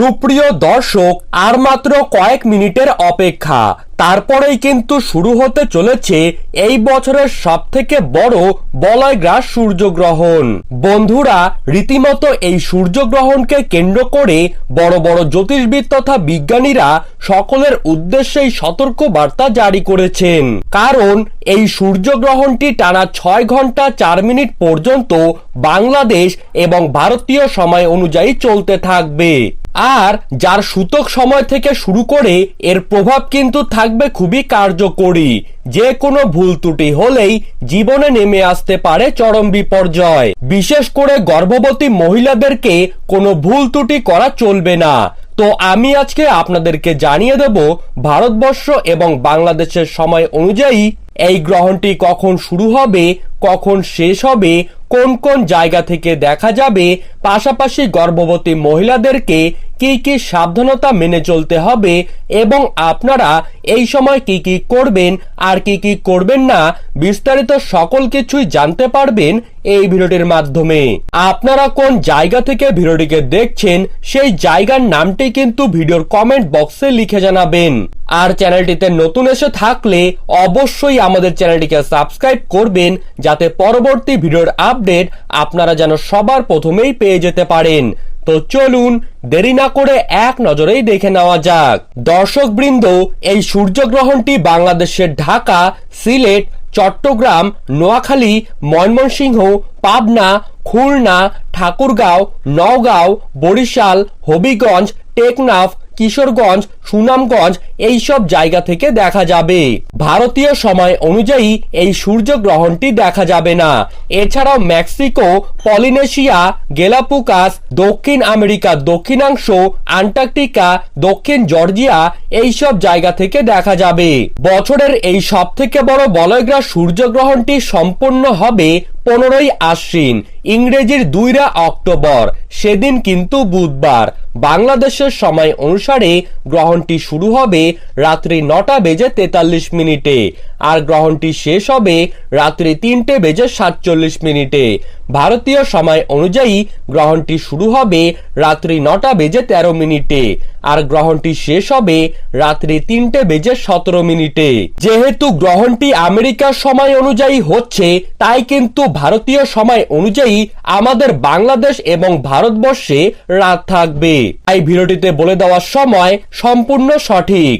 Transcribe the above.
সুপ্রিয় দর্শক, আর মাত্র কয়েক মিনিটের অপেক্ষা। তারপরেই কিন্তু শুরু হতে চলেছে এই বছরের সব থেকে বড় বলয়গ্রাস সূর্যগ্রহণ। বন্ধুরা, রীতিমতো এই সূর্যগ্রহণকে কেন্দ্র করে বড় বড় জ্যোতিষবিদ তথা বিজ্ঞানীরা সকলের উদ্দেশ্যেই সতর্ক বার্তা জারি করেছেন। কারণ এই সূর্যগ্রহণটি টানা ছয় ঘণ্টা চার মিনিট পর্যন্ত বাংলাদেশ এবং ভারতীয় সময় অনুযায়ী চলতে থাকবে। আর যার সূতক সময় থেকে শুরু করে এর প্রভাব কিন্তু থাকবে খুবই কার্যকরী। যে কোনো ভুল ত্রুটি হলেই জীবনে নেমে আসতে পারে চরম বিপর্যয়। বিশেষ করে গর্ভবতী মহিলাদেরকে কোনো ভুল ত্রুটি করা চলবে না। তো আমি আজকে আপনাদেরকে জানিয়ে দেব ভারতবর্ষ এবং বাংলাদেশের সময় অনুযায়ী এই গ্রহণটি কখন শুরু হবে, কখন শেষ হবে, কোন কোন জায়গা থেকে দেখা যাবে, পাশাপাশি গর্ভবতী মহিলাদেরকে কি কি সাবধানতা মেনে চলতে হবে এবং আপনারা এই সময় কি কি করবেন আর কি কি করবেন না বিস্তারিত সকল কিছুই জানতে পারবেন এই ভিডিওটির মাধ্যমে। আপনারা কোন জায়গা থেকে ভিডিওটিকে দেখছেন সেই জায়গার নামটি কিন্তু ভিডিওর কমেন্ট বক্সে লিখে জানাবেন। আর চ্যানেলটিতে নতুন এসে থাকলে অবশ্যই আমাদের চ্যানেলটিকে সাবস্ক্রাইব করবেন যাতে পরবর্তী ভিডিওর আপডেট আপনারা যেন সবার প্রথমেই পেয়ে যেতে পারেন। তো চলুন দেরি না করে এক নজরেই দেখে নেওয়া যাক। দর্শক বৃন্দ এই সূর্যগ্রহণটি বাংলাদেশের ঢাকা, সিলেট, চট্টগ্রাম, নোয়াখালী, ময়মনসিংহ, পাবনা, খুলনা, ঠাকুরগাঁও, নওগাঁও, বরিশাল, হবিগঞ্জ, টেকনাফ কিশোরগঞ্জ, সুনামগঞ্জ এই সব জায়গা থেকে দেখা যাবে। ভারতীয় সময় অনুযায়ী এই সূর্যগ্রহণটি দেখা যাবে না। এছাড়াও মেক্সিকো, পলিনেশিয়া, গেলাপুকাস, দক্ষিণ আমেরিকা, দক্ষিণাংশ, আন্টার্কটিকা, দক্ষিণ জর্জিয়া এই সব জায়গা থেকে দেখা যাবে। বছরের এই সব থেকে বড় বলয়গ্রাস সূর্যগ্রহণটি সম্পন্ন হবে পনেরোই আশ্বিন। ইংরেজির দুইরা অক্টোবর, সেদিন কিন্তু বুধবার। বাংলাদেশের সময় অনুসারে গ্রহণটি শুরু হবে রাত্রি নটা বেজে তেতাল্লিশ মিনিটে আর গ্রহণটি শেষ হবে রাত্রি তিনটে বেজে সাতচল্লিশ মিনিটে। ভারতীয় সময় অনুযায়ী গ্রহণটি শুরু হবে রাত্রি নটা বেজে তেরো মিনিটে আর গ্রহণটি শেষ হবে রাত্রি তিনটে বেজে সতেরো মিনিটে। যেহেতু গ্রহণটি আমেরিকার সময় অনুযায়ী হচ্ছে, তাই কিন্তু ভারতীয় সময় অনুযায়ী আমাদের বাংলাদেশ এবং ভারতবর্ষে রাত থাকবে। তাই ভিডিওটিতে বলে দেওয়ার সময় সম্পূর্ণ সঠিক।